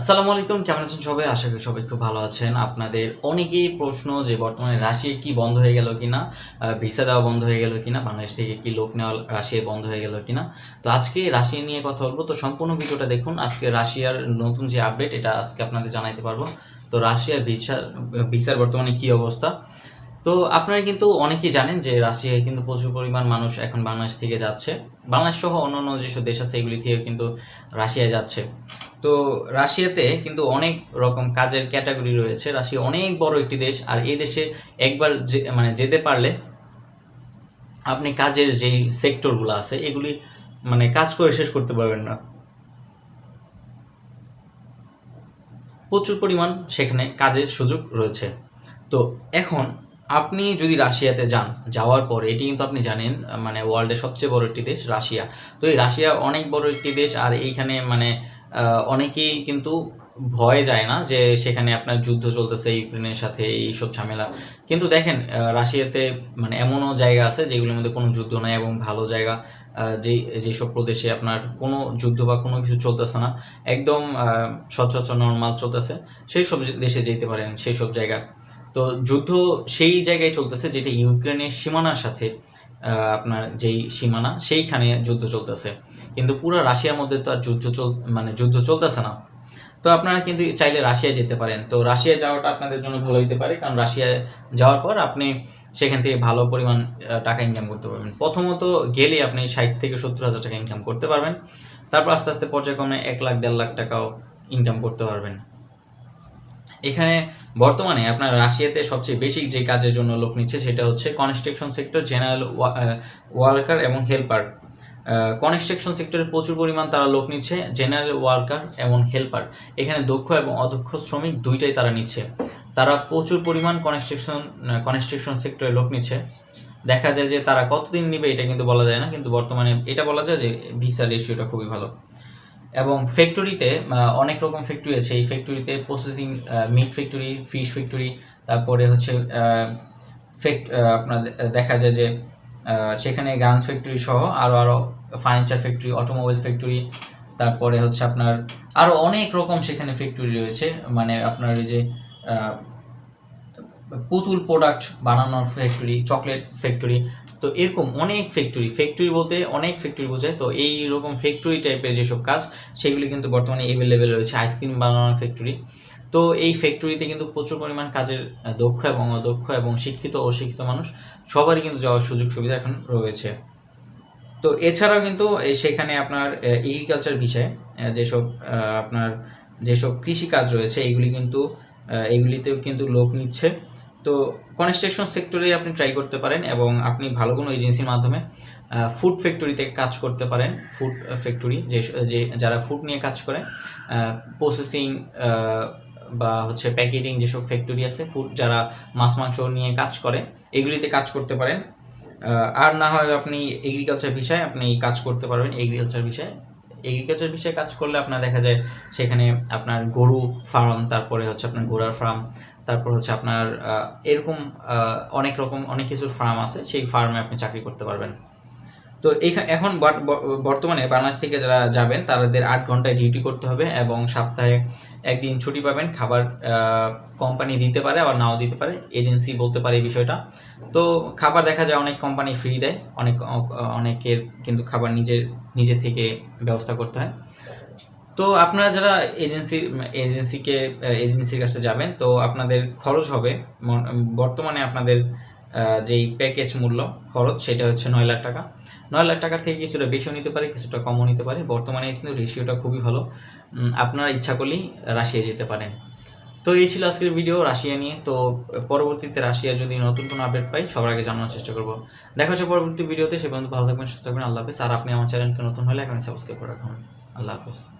আসসালামু আলাইকুম, কেমন আছেন সবাই? আশা করি সবাই খুব ভালো আছেন। আপনাদের অনেকেই প্রশ্ন যে, বর্তমানে রাশিয়া কি বন্ধ হয়ে গেল কিনা? ভিসা দেওয়া বন্ধ হয়ে গেল কিনা? বাংলাদেশ থেকে কি লোক নেওয়া রাশিয়া বন্ধ হয়ে গেল কিনা? তো আজকে রাশিয়া নিয়ে কথা বলব। তো সম্পূর্ণ ভিডিওটা দেখুন। আজকে রাশিয়ার নতুন যে আপডেট এটা আজকে আপনাদের জানাইতে পারব। তো রাশিয়ার ভিসা, ভিসার বর্তমানে কি অবস্থা? তো আপনারা কিন্তু অনেকেই জানেন যে, রাশিয়ায় কিন্তু প্রচুর পরিমাণ মানুষ এখন বাংলাদেশ থেকে যাচ্ছে। বাংলাদেশ সহ অন্য অন্য যেসব দেশ আছে, এগুলি থেকে কিন্তু রাশিয়ায় যাচ্ছে। তো রাশিয়াতে কিন্তু অনেক রকম কাজের ক্যাটাগরি রয়েছে। রাশিয়া অনেক বড় একটি দেশ, আর এই দেশে একবার মানে যেতে পারলে আপনি কাজের যেই সেক্টরগুলো আছে, এগুলি মানে কাজ করে শেষ করতে পারবেন না। প্রচুর পরিমাণ সেখানে কাজের সুযোগ রয়েছে। তো এখন আপনি যদি রাশিয়াতে যান, যাওয়ার পর, এটি কিন্তু আপনি জানেন মানে ওয়ার্ল্ডের সবচেয়ে বড় একটি দেশ, রাশিয়া। তো এই রাশিয়া অনেক বড় একটি দেশ, আর এইখানে মানে অনেকেই কিন্তু ভয় যায় না যে সেখানে আপনার যুদ্ধ চলতেছে, ইউক্রেনের সাথে এইসব ঝামেলা। কিন্তু দেখেন রাশিয়াতে মানে এমনও জায়গা আছে যেগুলোর মধ্যে কোনো যুদ্ধ নাই এবং ভালো জায়গা যে, যেসব প্রদেশে আপনার কোনো যুদ্ধ বা কোনো কিছু চলতেছে না। একদম স্বচ্ছ নর্মাল চলতেছে। সেই সব দেশে যেতে পারেন সেই সব জায়গা। তো যুদ্ধ সেই জায়গায় চলতেছে যেটা ইউক্রেনের সীমানার সাথে আপনার যেই সীমানা, সেইখানে যুদ্ধ চলতেছে। কিন্তু পুরো রাশিয়ার মধ্যে তো আর যুদ্ধ চল মানে যুদ্ধ চলতেছে না। তো আপনারা কিন্তু চাইলে রাশিয়া যেতে পারেন। তো রাশিয়া যাওয়াটা আপনাদের জন্য ভালো হতে পারে। কারণ রাশিয়ায় যাওয়ার পর আপনি সেখান থেকে ভালো পরিমাণ টাকা ইনকাম করতে পারবেন। প্রথমত গেলে আপনি ষাট থেকে সত্তর হাজার টাকা ইনকাম করতে পারবেন। তারপর আস্তে আস্তে পর্যায়ক্রমে এক লাখ, দেড় লাখ টাকাও ইনকাম করতে পারবেন। এখানে বর্তমানে আপনার রাশিয়াতে সবচেয়ে বেশি যে কাজের জন্য লোক নিচ্ছে সেটা হচ্ছে কনস্ট্রাকশন সেক্টর জেনারেল ওয়ার্কার এবং হেল্পার কনস্ট্রাকশন সেক্টরে প্রচুর পরিমাণ তারা লোক নিচ্ছে জেনারেল ওয়ার্কার এবং হেল্পার এখানে দক্ষ এবং অদক্ষ শ্রমিক দুইটাই তারা নিচ্ছে। তারা প্রচুর পরিমাণ কনস্ট্রাকশন কনস্ট্রাকশন সেক্টরে লোক নিচ্ছে। দেখা যায় যে তারা কতদিন নিবে এটা কিন্তু বলা যায় না, কিন্তু বর্তমানে এটা বলা যায় যে ভিসা রেশিওটা খুবই ভালো। এবং ফ্যাক্টরিতে অনেক রকম ফ্যাক্টরি আছে। এই ফ্যাক্টরিতে processing meat factory fish factory তারপরে হচ্ছে আপনার দেখা যায় যে সেখানে গান ফ্যাক্টরি সহ আরও আরও ফার্নিচার ফ্যাক্টরি অটোমোবাইল ফ্যাক্টরি তারপরে হচ্ছে আপনার আরও অনেক রকম সেখানে ফ্যাক্টরি রয়েছে। মানে আপনার এই যে পুতুল প্রোডাক্ট বানানোর ফ্যাক্টরি চকলেট ফ্যাক্টরি তো এরকম অনেক ফ্যাক্টরি ফ্যাক্টরি বলতে অনেক ফ্যাক্টরি বোঝায়। তো এই রকম ফ্যাক্টরি টাইপের যেসব কাজ সেগুলি কিন্তু বর্তমানে অ্যাভেলেবেল রয়েছে আইসক্রিম বানানোর ফ্যাক্টরি তো এই ফ্যাক্টরিতে কিন্তু প্রচুর পরিমাণ কাজের দক্ষ এবং অদক্ষ এবং শিক্ষিত অশিক্ষিত মানুষ সবারই কিন্তু যাওয়ার সুযোগ সুবিধা এখন রয়েছে। তো এছাড়াও কিন্তু সেখানে আপনার এগ্রিকালচার বিষয়ে যেসব আপনার যেসব কৃষি কাজ রয়েছে এইগুলি কিন্তু আহ, এইগুলিতেও কিন্তু লোক নিচ্ছে। তো কনস্ট্রাকশন সেক্টরে আপনি ট্রাই করতে পারেন এবং আপনি ভালো কোনো এজেন্সির মাধ্যমে ফুড ফ্যাক্টরিতে কাজ করতে পারেন ফুড ফ্যাক্টরি যে যে, যারা ফুড নিয়ে কাজ করে প্রসেসিং বা হচ্ছে প্যাকেটিং যেসব ফ্যাক্টরি আছে ফুড যারা মাছ, মাংস নিয়ে কাজ করে, এগুলিতে কাজ করতে পারেন। আর না হয় আপনি এগ্রিকালচার বিষয়ে আপনি কাজ করতে পারবেন এগ্রিকালচার বিষয়ে। এগ্রিকালচার বিষয়ে কাজ করলে আপনার দেখা যায় সেখানে আপনার গরু ফার্ম তারপরে হচ্ছে আপনার ঘোড়ার ফার্ম তারপর হচ্ছে আপনার এরকম অনেক রকম, অনেক কিছুর ফার্ম আছে, সেই ফার্মে আপনি চাকরি করতে পারবেন। তো এইখা- এখন বর্তমানে বাংলাদেশ থেকে যারা যাবেন, তাদের আট ঘন্টায় ডিউটি করতে হবে এবং সপ্তাহে একদিন ছুটি পাবেন, খাবার কোম্পানি দিতে পারে, আবার নাও দিতে পারে এজেন্সি বলতে পারে এই বিষয়টা। তো খাবার দেখা যায়, অনেক কোম্পানি ফ্রি দেয়, অনেক অনেকের কিন্তু খাবার নিজের, নিজে থেকে ব্যবস্থা করতে হয়। তো আপনারা যারা এজেন্সির এজেন্সিকে এজেন্সির কাছে যাবেন, তো আপনাদের খরচ হবে বর্তমানে আপনাদের যেই প্যাকেজ মূল্য খরচ, সেটা হচ্ছে নয় লাখ টাকা। নয় লাখ টাকার থেকে কিছুটা বেশিও নিতে পারে, কিছুটা কমও নিতে পারে। বর্তমানে কিন্তু রেশিওটা খুবই ভালো। আপনারা ইচ্ছা করলেই রাশিয়া যেতে পারেন। তো এই ছিল আজকের ভিডিও রাশিয়া নিয়ে। তো পরবর্তীতে রাশিয়ার যদি নতুন কোনো আপডেট পাই, সবার আগে জানানোর চেষ্টা করব। দেখা হচ্ছে পরবর্তী ভিডিওতে সে পর্যন্ত ভালো থাকবেন, সুস্থ থাকবেন। আল্লাহ হাফেজ। আর আপনি আমার চ্যানেলকে নতুন হলে এখন সাবস্ক্রাইব করে রাখুন। আল্লাহ হাফেজ।